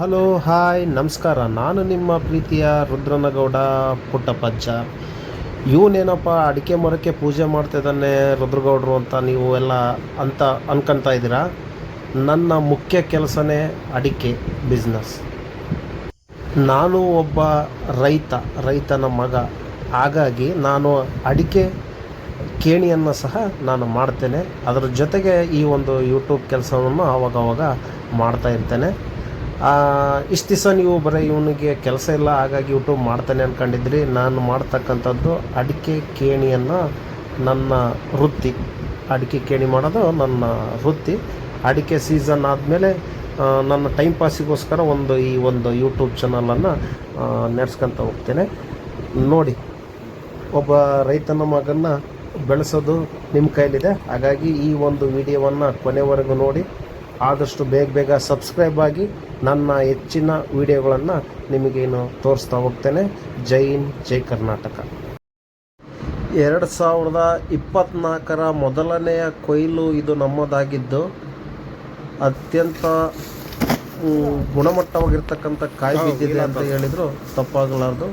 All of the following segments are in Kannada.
ಹಲೋ, ಹಾಯ್, ನಮಸ್ಕಾರ. ನಾನು ನಿಮ್ಮ ಪ್ರೀತಿಯ ರುದ್ರನಗೌಡ ಪುಟ್ಟಪ್ಪಜ್ಜ ಇವನೇನಪ್ಪ, ಅಡಿಕೆ ಮರಕ್ಕೆ ಪೂಜೆ ಮಾಡ್ತಿದ್ದಾನೆ ರುದ್ರಗೌಡರು ಅಂತ ನೀವು ಎಲ್ಲ ಅಂತ ಅನ್ಕೊತಾ ಇದ್ದೀರಾ? ನನ್ನ ಮುಖ್ಯ ಕೆಲಸನೇ ಅಡಿಕೆ ಬಿಸ್ನೆಸ್ ನಾನು ಒಬ್ಬ ರೈತ, ರೈತನ ಮಗ. ಹಾಗಾಗಿ ನಾನು ಅಡಿಕೆ ಕೇಣಿಯನ್ನು ಸಹ ನಾನು ಮಾಡ್ತೇನೆ. ಅದರ ಜೊತೆಗೆ ಈ ಒಂದು ಯೂಟ್ಯೂಬ್ ಕೆಲಸವನ್ನು ಆವಾಗವಾಗ ಮಾಡ್ತಾ ಇರ್ತೇನೆ. ಇಷ್ಟು ದಿವಸ ನೀವು ಬರೀ ಇವನಿಗೆ ಕೆಲಸ ಇಲ್ಲ, ಹಾಗಾಗಿ ಯೂಟ್ಯೂಬ್ ಮಾಡ್ತಾನೆ ಅಂದ್ಕೊಂಡಿದ್ರಿ ನಾನು ಮಾಡ್ತಕ್ಕಂಥದ್ದು ಅಡಿಕೆ ಕೇಣಿಯನ್ನು ನನ್ನ ವೃತ್ತಿ. ಅಡಿಕೆ ಕೇಣಿ ಮಾಡೋದು ನನ್ನ ವೃತ್ತಿ. ಅಡಿಕೆ ಸೀಸನ್ ಆದಮೇಲೆ ನನ್ನ ಟೈಮ್ ಪಾಸಿಗೋಸ್ಕರ ಒಂದು ಈ ಒಂದು ಯೂಟ್ಯೂಬ್ ಚಾನಲನ್ನು ನಡೆಸ್ಕೊತ ಹೋಗ್ತೇನೆ. ನೋಡಿ, ಒಬ್ಬ ರೈತನ ಮಗನ್ನ ಬೆಳೆಸೋದು ನಿಮ್ಮ ಕೈಲಿದೆ. ಹಾಗಾಗಿ ಈ ಒಂದು ವಿಡಿಯೋವನ್ನು ಕೊನೆವರೆಗೂ ನೋಡಿ. ಆದಷ್ಟು ಬೇಗ ಬೇಗ ಸಬ್ಸ್ಕ್ರೈಬ್ ಆಗಿ ನನ್ನ ಹೆಚ್ಚಿನ ವಿಡಿಯೋಗಳನ್ನು ನಿಮಗೇನು ತೋರಿಸ್ತಾ ಹೋಗ್ತೇನೆ. ಜೈ ಹಿಂದ್ ಜೈ ಕರ್ನಾಟಕ. ಎರಡು ಸಾವಿರದ ಇಪ್ಪತ್ತ್ನಾಲ್ಕರ ಮೊದಲನೆಯ ಕೊಯ್ಲು ಇದು ನಮ್ಮದಾಗಿದ್ದು ಅತ್ಯಂತ ಗುಣಮಟ್ಟವಾಗಿರ್ತಕ್ಕಂಥ ಕಾಯಿ ಬಿದ್ದಿದೆ ಅಂತ ಹೇಳಿದ್ರು ತಪ್ಪಾಗಲಾರ್ದು.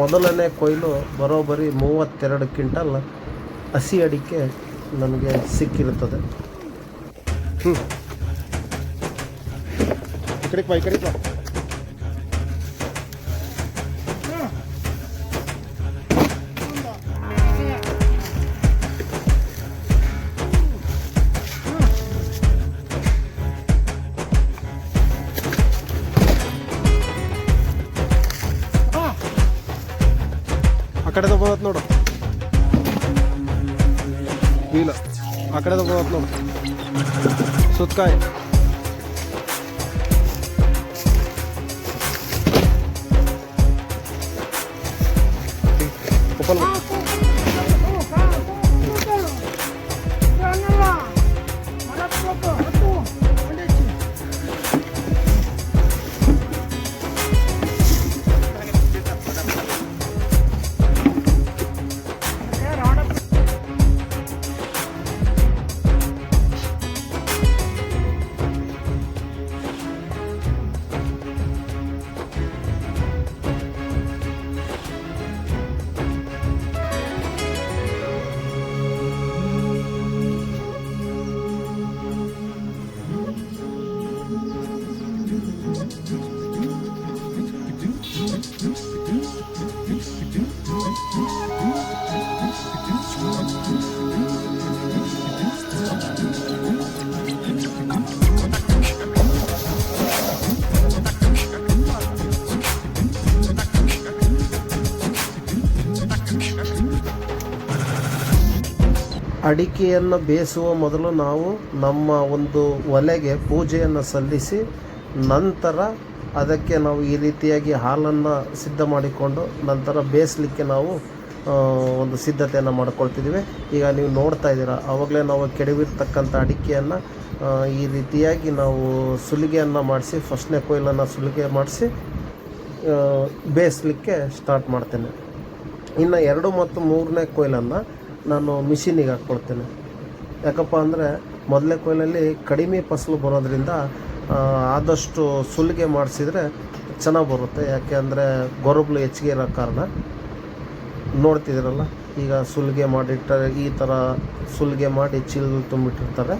ಮೊದಲನೇ ಕೊಯ್ಲು ಬರೋಬ್ಬರಿ ಮೂವತ್ತೆರಡು ಕ್ವಿಂಟಲ್ ಹಸಿ ಅಡಿಕೆ ನಮಗೆ ಸಿಕ್ಕಿರುತ್ತದೆ. इकडे पा इकडे पा అక్కడే తప్పబోతున్నాడు వీళ్ళ అక్కడే తప్పబోతున్నాడు ನೋಡು ಇಲ್ಲ ಆ ಕಡೆದ ಬರತ್ ನೋಡು ಸುತ್ಕಾಯಿ ಅಡಿಕೆಯನ್ನು ಬೇಯಿಸುವ ಮೊದಲು ನಾವು ನಮ್ಮ ಒಂದು ಒಲೆಗೆ ಪೂಜೆಯನ್ನು ಸಲ್ಲಿಸಿ ನಂತರ ಅದಕ್ಕೆ ನಾವು ಈ ರೀತಿಯಾಗಿ ಹಾಲನ್ನು ಸಿದ್ಧ ಮಾಡಿಕೊಂಡು ನಂತರ ಬೇಯಿಸಲಿಕ್ಕೆ ನಾವು ಒಂದು ಸಿದ್ಧತೆಯನ್ನು ಮಾಡ್ಕೊಳ್ತಿದ್ದೀವಿ. ಈಗ ನೀವು ನೋಡ್ತಾ ಇದ್ದೀರಾ, ಆವಾಗಲೇ ನಾವು ಕೆಡವಿರ್ತಕ್ಕಂಥ ಅಡಿಕೆಯನ್ನು ಈ ರೀತಿಯಾಗಿ ನಾವು ಸುಲಿಗೆಯನ್ನು ಮಾಡಿಸಿ, ಫಸ್ಟ್ನೇ ಕೊಯ್ಲನ್ನು ಸುಲಿಗೆ ಮಾಡಿಸಿ ಬೇಯಿಸಲಿಕ್ಕೆ ಸ್ಟಾರ್ಟ್ ಮಾಡ್ತೇನೆ. ಇನ್ನು ಎರಡು ಮತ್ತು ಮೂರನೇ ಕೊಯ್ಲನ್ನು ನಾನು ಮಿಷಿನಿಗೆ ಹಾಕ್ಕೊಳ್ತೇನೆ. ಯಾಕಪ್ಪ ಅಂದರೆ ಮೊದಲೇ ಕೊಯ್ಲಲ್ಲಿ ಕಡಿಮೆ ಫಸಲು ಬರೋದ್ರಿಂದ ಆದಷ್ಟು ಸುಲಿಗೆ ಮಾಡಿಸಿದರೆ ಚೆನ್ನಾಗಿ ಬರುತ್ತೆ. ಯಾಕೆ ಅಂದರೆ ಗೊರಬ್ಲು ಹೆಚ್ಚಿಗೆ ಇರೋ ಕಾರಣ. ನೋಡ್ತಿದ್ದೀರಲ್ಲ, ಈಗ ಸುಲಿಗೆ ಮಾಡಿಟ್ಟರೆ, ಈ ಥರ ಸುಲಿಗೆ ಮಾಡಿ ಚೀಲದಲ್ಲಿ ತುಂಬಿಟ್ಟಿರ್ತಾರೆ.